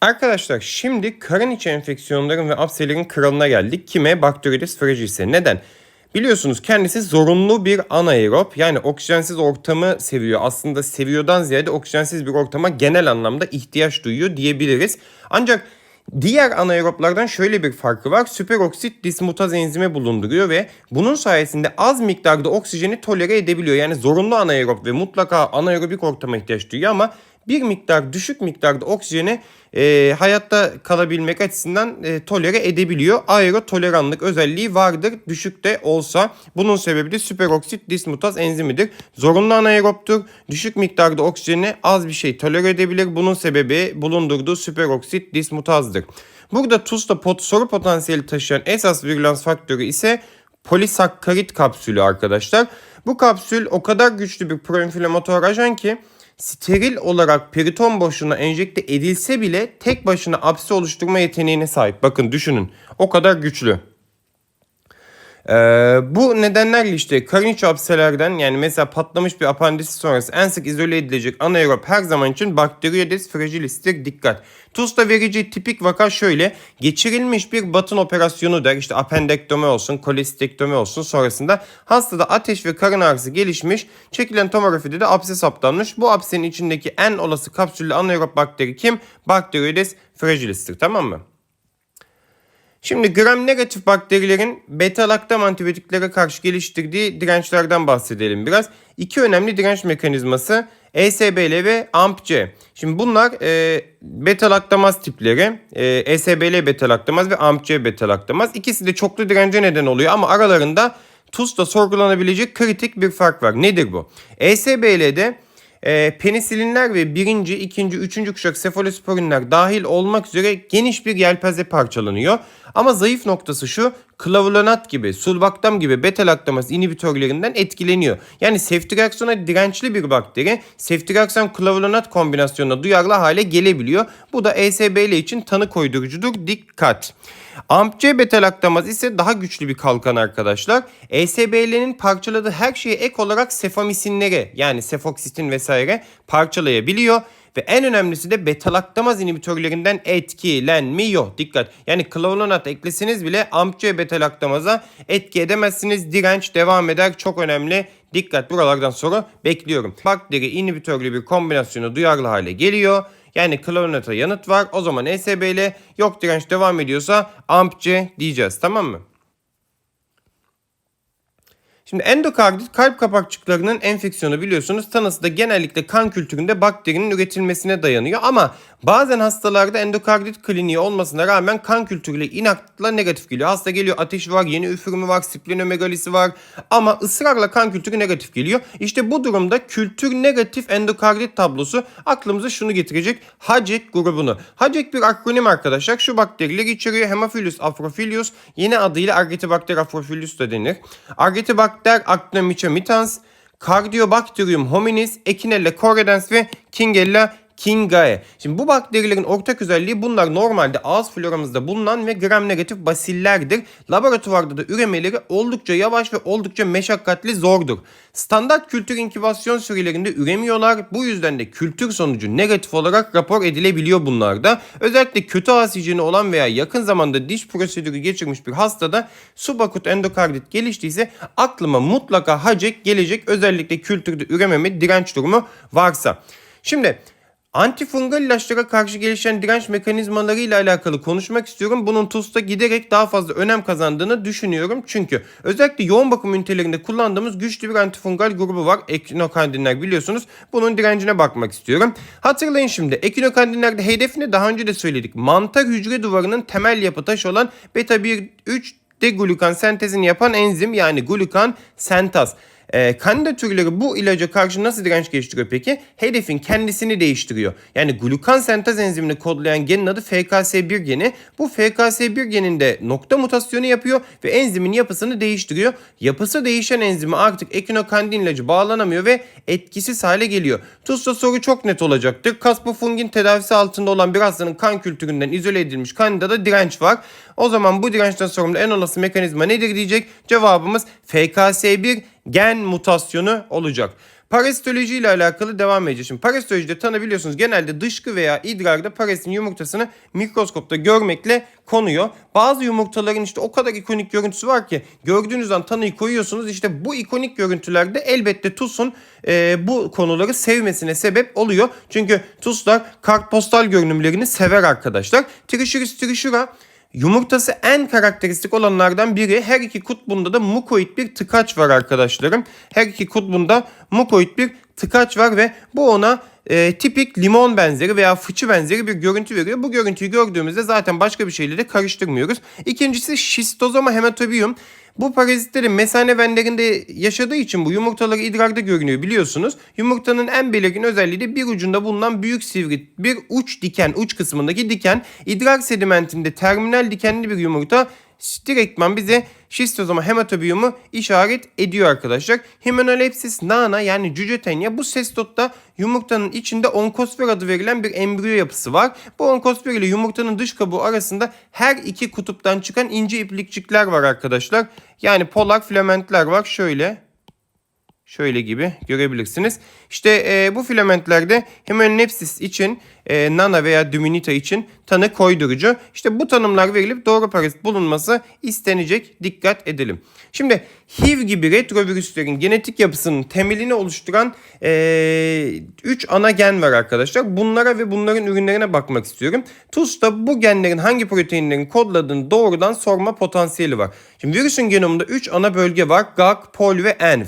Arkadaşlar şimdi karın içi enfeksiyonların ve apselerin kralına geldik. Kime? Bacteroides fragilis'e. Neden? Biliyorsunuz kendisi zorunlu bir anaerob yani oksijensiz ortamı seviyor. Aslında seviyordan ziyade oksijensiz bir ortama genel anlamda ihtiyaç duyuyor diyebiliriz. Ancak Diğer anaeroblardan şöyle bir farkı var. Süperoksit dismutaz enzimi bulunduruyor ve bunun sayesinde az miktarda oksijeni tolere edebiliyor. Yani zorunlu anaerob ve mutlaka anaerobik ortama ihtiyaç duyuyor ama bir miktar düşük miktarda oksijeni e, hayatta kalabilmek açısından e, tolere edebiliyor. Aerotoleranlık özelliği vardır düşük de olsa. Bunun sebebi de süperoksit dismutaz enzimidir. Zorunlu anaerobtur. Düşük miktarda oksijeni az bir şey tolere edebilir. Bunun sebebi bulundurduğu süperoksit dismutazdır. Burada tuzda pot, soru potansiyeli taşıyan esas virülans faktörü ise polisakkarit kapsülü arkadaşlar. Bu kapsül o kadar güçlü bir proinflamatuar ajan ki steril olarak periton boşluğuna enjekte edilse bile tek başına apse oluşturma yeteneğine sahip. Bakın düşünün o kadar güçlü. Ee, bu nedenlerle işte karın içi hapselerden yani mesela patlamış bir apandisit sonrası en sık izole edilecek anaerob her zaman için Bacteroides fragilis'tir dikkat. TUS'ta verici tipik vaka şöyle geçirilmiş bir batın operasyonu der işte apendektomi olsun kolestektomi olsun sonrasında hastada ateş ve karın ağrısı gelişmiş çekilen tomografide de apse saptanmış. Bu apsenin içindeki en olası kapsüllü anaerob bakteri kim? Bacteroides fragilis'tir tamam mı? Şimdi gram negatif bakterilerin beta laktam antibiyotiklere karşı geliştirdiği dirençlerden bahsedelim biraz. İki önemli direnç mekanizması ESBL ve AMP-C. Şimdi bunlar e, beta laktamaz tipleri. E, ESBL beta laktamaz ve AMP-C beta laktamaz. İkisi de çoklu dirence neden oluyor ama aralarında TUS'ta sorgulanabilecek kritik bir fark var. Nedir bu? ESBL'de e, penisilinler ve birinci, ikinci, üçüncü kuşak sefalosporinler dahil olmak üzere geniş bir yelpaze parçalanıyor. Ama zayıf noktası şu klavulonat gibi, sulbaktam gibi beta laktamaz inhibitörlerinden etkileniyor. Yani seftriaksona dirençli bir bakteri seftriakson klavulonat kombinasyonuna duyarlı hale gelebiliyor. Bu da ESBL için tanı koydurucudur. Dikkat. AMP-C beta laktamaz ise daha güçlü bir kalkan arkadaşlar. ESBL'nin parçaladığı her şeyi ek olarak sefamisinleri yani sefoksitin vesaire parçalayabiliyor. Ve en önemlisi de beta laktamaz inhibitörlerinden etkilenmiyor. Dikkat. Yani klavulonat ekleseniz bile AMP-C beta laktamaza etki edemezsiniz. Direnç devam eder. Çok önemli. Dikkat buralardan soru bekliyorum. Bakteri inhibitörlü bir kombinasyonu duyarlı hale geliyor. Yani klavulonata yanıt var. O zaman ESB ile yok direnç devam ediyorsa AMP-C diyeceğiz. Tamam mı? Şimdi endokardit kalp kapakçıklarının enfeksiyonu biliyorsunuz tanısı da genellikle kan kültüründe bakterinin üretilmesine dayanıyor ama bazen hastalarda endokardit kliniği olmasına rağmen kan kültürüyle inaktifla negatif geliyor. Hasta geliyor ateşi var, yeni üfürümü var, splenomegalisi var ama ısrarla kan kültürü negatif geliyor. İşte bu durumda kültür negatif endokardit tablosu aklımıza şunu getirecek. Hacek grubunu. Hacek bir akronim arkadaşlar. Şu bakterileri içeriyor. Hemophilus afrophilus yeni adıyla Argetibacter afrophilus da denir. Argetibacter Actinomycomitans, Cardiobacterium hominis, Echinella corredens ve Kingella Kingae. Şimdi bu bakterilerin ortak özelliği bunlar normalde ağız floramızda bulunan ve gram negatif basillerdir. Laboratuvarda da üremeleri oldukça yavaş ve oldukça meşakkatli zordur. Standart kültür inkübasyon sürelerinde üremiyorlar. Bu yüzden de kültür sonucu negatif olarak rapor edilebiliyor bunlarda. Özellikle kötü ağız hijyeni olan veya yakın zamanda diş prosedürü geçirmiş bir hastada subakut endokardit geliştiyse aklıma mutlaka hacek gelecek özellikle kültürde ürememe direnç durumu varsa. Şimdi Antifungal ilaçlara karşı gelişen direnç mekanizmaları ile alakalı konuşmak istiyorum. Bunun TUS'ta giderek daha fazla önem kazandığını düşünüyorum. Çünkü özellikle yoğun bakım ünitelerinde kullandığımız güçlü bir antifungal grubu var. Ekinokandinler biliyorsunuz. Bunun direncine bakmak istiyorum. Hatırlayın şimdi ekinokandinlerde hedefini daha önce de söyledik. Mantar hücre duvarının temel yapı taşı olan beta 1 3 deglukan sentezini yapan enzim yani glukan sentaz. E, kandida türleri bu ilaca karşı nasıl direnç geliştiriyor peki? Hedefin kendisini değiştiriyor. Yani glukan sentez enzimini kodlayan genin adı FKS1 geni. Bu FKS1 geninde nokta mutasyonu yapıyor ve enzimin yapısını değiştiriyor. Yapısı değişen enzimi artık ekinokandin ilacı bağlanamıyor ve etkisiz hale geliyor. TUS'ta soru çok net olacaktır. Kaspofungin tedavisi altında olan bir hastanın kan kültüründen izole edilmiş kandidada direnç var. O zaman bu dirençten sorumlu en olası mekanizma nedir diyecek. Cevabımız FKS1 gen mutasyonu olacak. Parasitoloji ile alakalı devam edeceğiz. Şimdi parasitolojide tanı biliyorsunuz genelde dışkı veya idrarda parazitin yumurtasını mikroskopta görmekle konuyor. Bazı yumurtaların işte o kadar ikonik görüntüsü var ki gördüğünüz an tanıyı koyuyorsunuz. İşte bu ikonik görüntülerde elbette TUS'un e, bu konuları sevmesine sebep oluyor. Çünkü TUS'lar kartpostal görünümlerini sever arkadaşlar. Trichuris trichura Yumurtası en karakteristik olanlardan biri. Her iki kutbunda da mukoid bir tıkaç var arkadaşlarım. Her iki kutbunda mukoid bir tıkaç var ve bu ona e, tipik limon benzeri veya fıçı benzeri bir görüntü veriyor. Bu görüntüyü gördüğümüzde zaten başka bir şeyle de karıştırmıyoruz. İkincisi şistozoma hematobium. Bu parazitlerin mesane venlerinde yaşadığı için bu yumurtaları idrarda görünüyor biliyorsunuz. Yumurtanın en belirgin özelliği de bir ucunda bulunan büyük sivri bir uç diken, uç kısmındaki diken. idrar sedimentinde terminal dikenli bir yumurta direktman bize şistozoma hematobiyumu işaret ediyor arkadaşlar. Hemanolepsis nana yani cücetenya bu sestotta yumurtanın içinde onkosfer adı verilen bir embriyo yapısı var. Bu onkosfer ile yumurtanın dış kabuğu arasında her iki kutuptan çıkan ince iplikçikler var arkadaşlar. Yani polar filamentler var şöyle. Şöyle gibi görebilirsiniz. İşte e, bu filamentlerde hemonepsis için e, nana veya düminita için tanı koydurucu. İşte bu tanımlar verilip doğru parazit bulunması istenecek. Dikkat edelim. Şimdi HIV gibi retrovirüslerin genetik yapısının temelini oluşturan 3 e, ana gen var arkadaşlar. Bunlara ve bunların ürünlerine bakmak istiyorum. TUS'ta bu genlerin hangi proteinlerin kodladığını doğrudan sorma potansiyeli var. Şimdi virüsün genomunda 3 ana bölge var. GAG, POL ve ENV.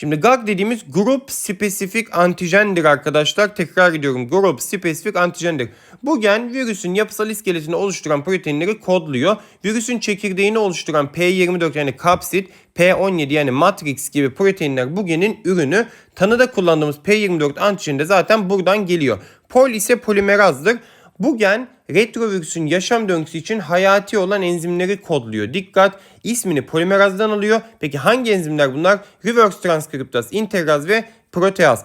Şimdi GAG dediğimiz grup spesifik antijendir arkadaşlar. Tekrar ediyorum grup spesifik antijendir. Bu gen virüsün yapısal iskeletini oluşturan proteinleri kodluyor. Virüsün çekirdeğini oluşturan P24 yani kapsit, P17 yani matrix gibi proteinler bu genin ürünü. Tanıda kullandığımız P24 antijen de zaten buradan geliyor. Pol ise polimerazdır. Bu gen retrovirüsün yaşam döngüsü için hayati olan enzimleri kodluyor. Dikkat ismini polimerazdan alıyor. Peki hangi enzimler bunlar? Reverse transkriptaz, integraz ve proteaz.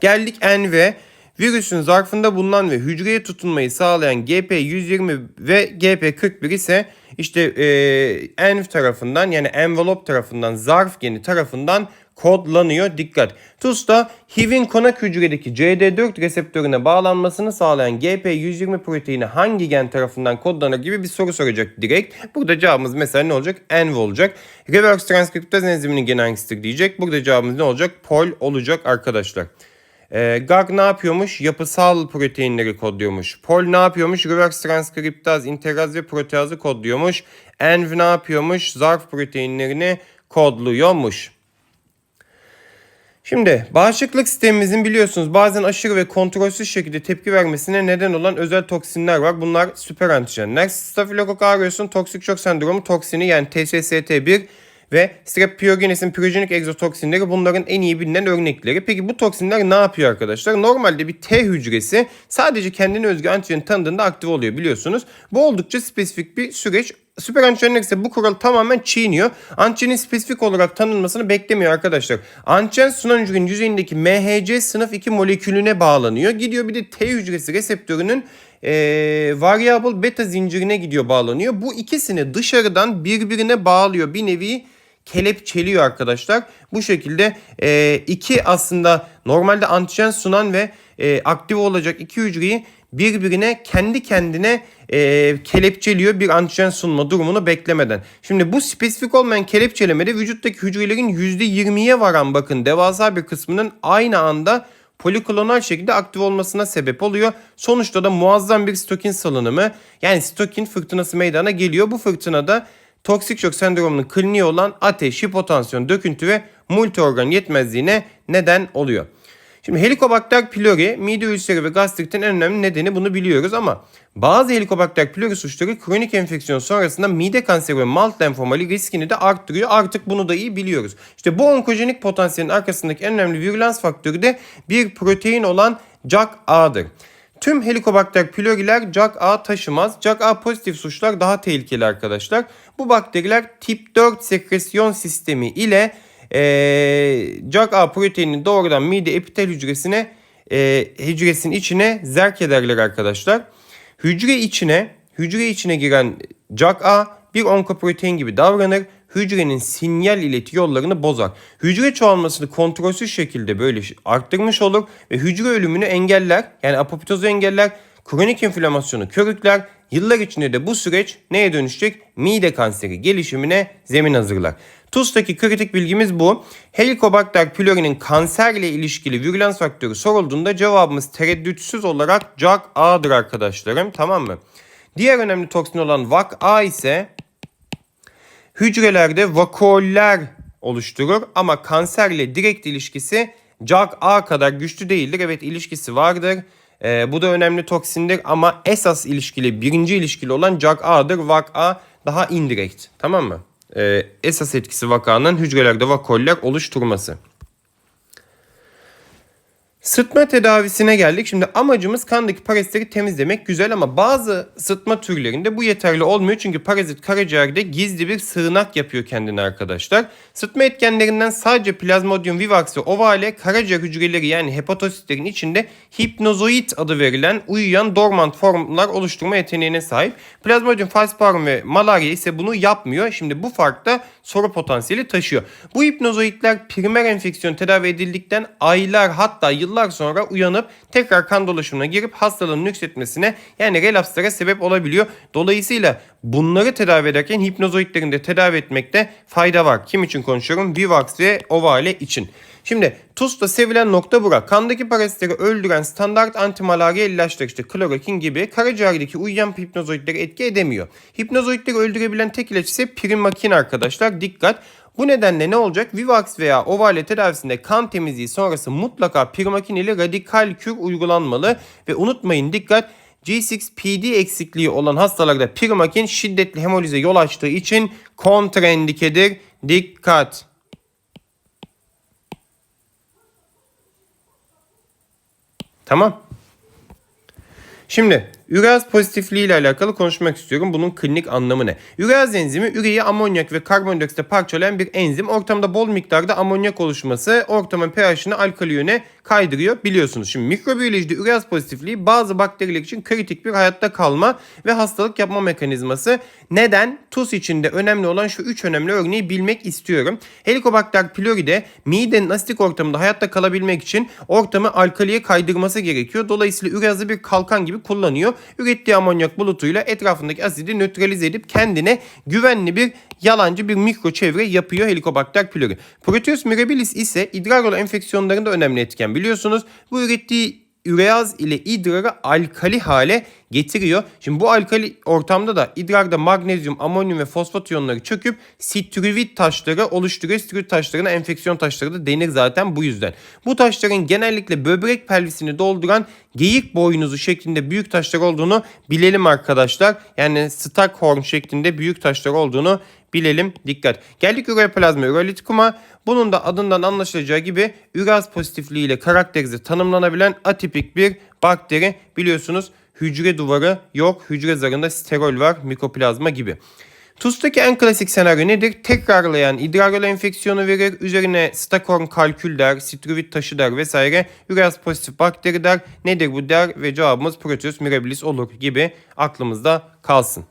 Geldik NV. Virüsün zarfında bulunan ve hücreye tutunmayı sağlayan GP120 ve GP41 ise işte e, ENV tarafından yani envelope tarafından zarf geni tarafından kodlanıyor. Dikkat. TUS'ta HIV'in konak hücredeki CD4 reseptörüne bağlanmasını sağlayan GP120 proteini hangi gen tarafından kodlanır gibi bir soru soracak direkt. Burada cevabımız mesela ne olacak? ENV olacak. Reverse transkriptaz enziminin geni hangisidir diyecek. Burada cevabımız ne olacak? POL olacak arkadaşlar. E, GAG ne yapıyormuş? Yapısal proteinleri kodluyormuş. POL ne yapıyormuş? Reverse transkriptaz, integraz ve proteazı kodluyormuş. ENV ne yapıyormuş? Zarf proteinlerini kodluyormuş. Şimdi bağışıklık sistemimizin biliyorsunuz bazen aşırı ve kontrolsüz şekilde tepki vermesine neden olan özel toksinler var. Bunlar süper antijenler. Staphylococcus aureus'un toksik şok sendromu toksini yani TSST1 ve Streptogenes'in pürojenik egzotoksinleri bunların en iyi bilinen örnekleri. Peki bu toksinler ne yapıyor arkadaşlar? Normalde bir T hücresi sadece kendine özgü antijen tanıdığında aktif oluyor biliyorsunuz. Bu oldukça spesifik bir süreç. Süper antijenler ise bu kuralı tamamen çiğniyor. Antijenin spesifik olarak tanınmasını beklemiyor arkadaşlar. Antijen sunan hücrenin yüzeyindeki MHC sınıf 2 molekülüne bağlanıyor. Gidiyor bir de T hücresi reseptörünün e, variable beta zincirine gidiyor bağlanıyor. Bu ikisini dışarıdan birbirine bağlıyor. Bir nevi kelepçeliyor arkadaşlar. Bu şekilde e, iki aslında normalde antijen sunan ve e, aktif olacak iki hücreyi birbirine kendi kendine e, kelepçeliyor bir antijen sunma durumunu beklemeden. Şimdi bu spesifik olmayan kelepçelemede vücuttaki hücrelerin %20'ye varan bakın devasa bir kısmının aynı anda poliklonal şekilde aktif olmasına sebep oluyor. Sonuçta da muazzam bir stokin salınımı yani stokin fırtınası meydana geliyor. Bu fırtınada toksik şok sendromunun kliniği olan ateş, hipotansiyon, döküntü ve multiorgan yetmezliğine neden oluyor. Şimdi Helicobacter pylori mide ülseri ve gastritin en önemli nedeni bunu biliyoruz ama bazı Helicobacter pylori suçları kronik enfeksiyon sonrasında mide kanseri ve malt lenfomali riskini de arttırıyor. Artık bunu da iyi biliyoruz. İşte bu onkojenik potansiyelin arkasındaki en önemli virülans faktörü de bir protein olan JAK-A'dır. Tüm Helicobacter pyloriler JAK-A taşımaz. JAK-A pozitif suçlar daha tehlikeli arkadaşlar. Bu bakteriler tip 4 sekresyon sistemi ile e, JAK-A proteinini doğrudan mide epitel hücresine e, hücresinin içine zerk ederler arkadaşlar. Hücre içine hücre içine giren JAK-A bir onkoprotein gibi davranır. hücrenin sinyal ileti yollarını bozar. Hücre çoğalmasını kontrolsüz şekilde böyle arttırmış olur ve hücre ölümünü engeller. Yani apoptozu engeller, kronik inflamasyonu körükler. Yıllar içinde de bu süreç neye dönüşecek? Mide kanseri gelişimine zemin hazırlar. TUS'taki kritik bilgimiz bu. Helicobacter pylori'nin kanserle ilişkili virülans faktörü sorulduğunda cevabımız tereddütsüz olarak JAK-A'dır arkadaşlarım. Tamam mı? Diğer önemli toksin olan VAK-A ise hücrelerde vakuoller oluşturur ama kanserle direkt ilişkisi JAK-A kadar güçlü değildir. Evet ilişkisi vardır. Ee, bu da önemli toksindir ama esas ilişkili, birinci ilişkili olan JAK-A'dır. VAK-A daha indirekt. Tamam mı? Ee, esas etkisi vakanın hücrelerde vakuoller oluşturması. Sıtma tedavisine geldik. Şimdi amacımız kandaki parazitleri temizlemek güzel ama bazı sıtma türlerinde bu yeterli olmuyor. Çünkü parazit karaciğerde gizli bir sığınak yapıyor kendine arkadaşlar. Sıtma etkenlerinden sadece Plasmodium vivax ve ovale karaciğer hücreleri yani hepatositlerin içinde hipnozoid adı verilen uyuyan dormant formlar oluşturma yeteneğine sahip. Plasmodium falciparum ve malaria ise bunu yapmıyor. Şimdi bu fark da soru potansiyeli taşıyor. Bu hipnozoidler primer enfeksiyon tedavi edildikten aylar hatta yıllar sonra uyanıp tekrar kan dolaşımına girip hastalığın nüksetmesine yani relapslara sebep olabiliyor. Dolayısıyla bunları tedavi ederken hipnozoidlerini de tedavi etmekte fayda var. Kim için konuşuyorum? Vivax ve Ovale için. Şimdi TUS'ta sevilen nokta bura. Kandaki parazitleri öldüren standart antimalariya ilaçlar işte klorokin gibi karaciğerdeki uyuyan hipnozoidleri etki edemiyor. Hipnozoidleri öldürebilen tek ilaç ise primakin arkadaşlar. Dikkat. Bu nedenle ne olacak? Vivax veya ovale tedavisinde kan temizliği sonrası mutlaka primakin ile radikal kür uygulanmalı. Ve unutmayın dikkat G6PD eksikliği olan hastalarda primakin şiddetli hemolize yol açtığı için kontraindikedir. Dikkat. Tamam. Şimdi üreaz pozitifliği ile alakalı konuşmak istiyorum. Bunun klinik anlamı ne? Üreaz enzimi üreyi amonyak ve karbondioksitte parçalayan bir enzim. Ortamda bol miktarda amonyak oluşması ortamın pH'ini alkali yöne kaydırıyor biliyorsunuz. Şimdi mikrobiyolojide üreaz pozitifliği bazı bakteriler için kritik bir hayatta kalma ve hastalık yapma mekanizması. Neden? TUS içinde önemli olan şu üç önemli örneği bilmek istiyorum. Helicobacter pylori'de midenin asitik ortamında hayatta kalabilmek için ortamı alkaliye kaydırması gerekiyor. Dolayısıyla üreazı bir kalkan gibi kullanıyor. Ürettiği amonyak bulutuyla etrafındaki asidi nötralize edip kendine güvenli bir yalancı bir mikro çevre yapıyor Helicobacter pylori. Proteus mirabilis ise idrar yolu enfeksiyonlarında önemli etken biliyorsunuz. Bu ürettiği üreaz ile idrarı alkali hale getiriyor. Şimdi bu alkali ortamda da idrarda magnezyum, amonyum ve fosfat iyonları çöküp sitruvit taşları oluşturuyor. Sitruvit taşlarına enfeksiyon taşları da denir zaten bu yüzden. Bu taşların genellikle böbrek pelvisini dolduran geyik boynuzu şeklinde büyük taşlar olduğunu bilelim arkadaşlar. Yani Stockhorn şeklinde büyük taşlar olduğunu bilelim. Dikkat. Geldik üreoplazma ürolitikuma. Bunun da adından anlaşılacağı gibi üraz pozitifliği ile karakterize tanımlanabilen atipik bir bakteri biliyorsunuz hücre duvarı yok. Hücre zarında sterol var mikoplazma gibi. TUS'taki en klasik senaryo nedir? Tekrarlayan idrar yolu enfeksiyonu verir. Üzerine Stockhorn kalkül der, sitruvit taşı der vesaire. Üraz pozitif bakteri der. Nedir bu der ve cevabımız Proteus mirabilis olur gibi aklımızda kalsın.